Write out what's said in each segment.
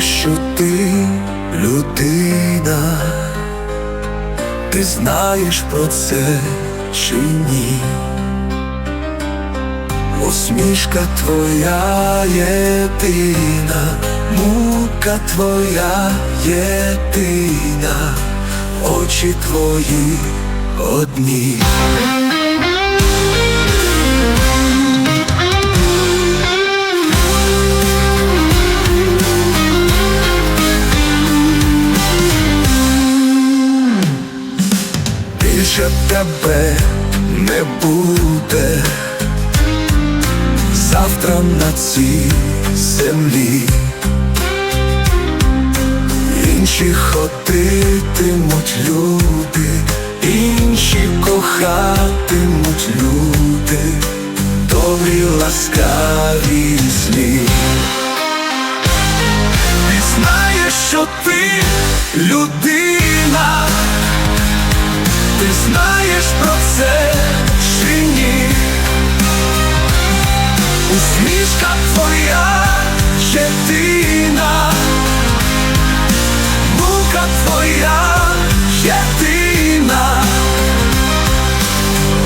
що ти людина, ти знаєш про це чи ні? Усмішка твоя єдина, мука твоя єдина, очі твої одні. Більше тебе не буде завтра на цій землі. Інші ходитимуть люди, інші кохатимуть люди, добрі, ласкаві злі. Ти знаєш, що ти людина, ти знаєш про це чи ні? Усмішка твоя єдина, мука твоя єдина,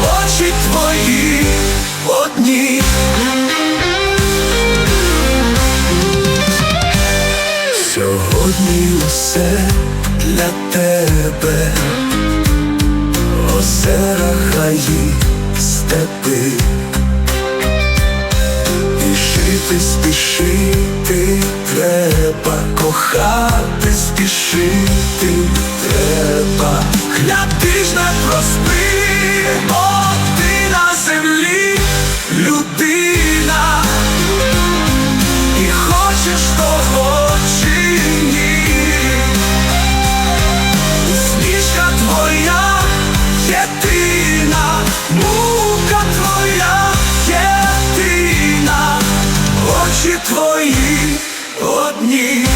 очі твої одні. Сьогодні усе для тебе, озера хаї, степи. Пішити, спішити треба, кохати, спішити треба. Гляди ж не проспи, твої одні.